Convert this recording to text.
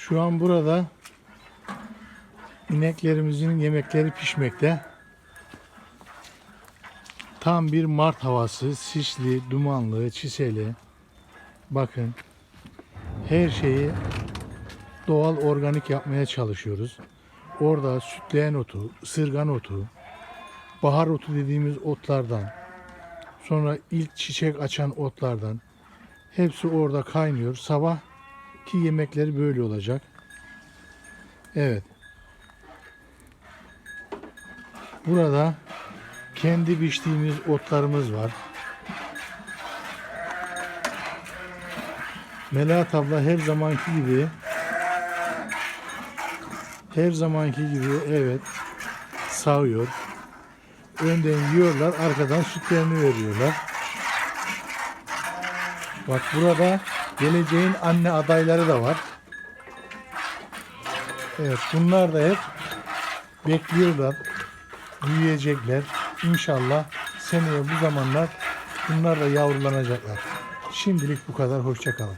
Şu an burada ineklerimizin yemekleri pişmekte. Tam bir Mart havası, sisli, dumanlı, çiseli. Bakın her şeyi doğal organik yapmaya çalışıyoruz. Orada sütleyen otu, ısırgan otu, bahar otu dediğimiz otlardan, sonra ilk çiçek açan otlardan hepsi orada kaynıyor. Sabah ki yemekleri böyle olacak. Evet. Burada kendi biçtiğimiz otlarımız var. Melahat abla her zamanki gibi her zamanki gibi evet sağıyor. Önden yiyorlar, arkadan sütlerini veriyorlar. Bak burada geleceğin anne adayları da var. Evet bunlar da hep bekliyorlar. Büyüyecekler. İnşallah seneye bu zamanlar bunlar da yavrulanacaklar. Şimdilik bu kadar. Hoşça kalın.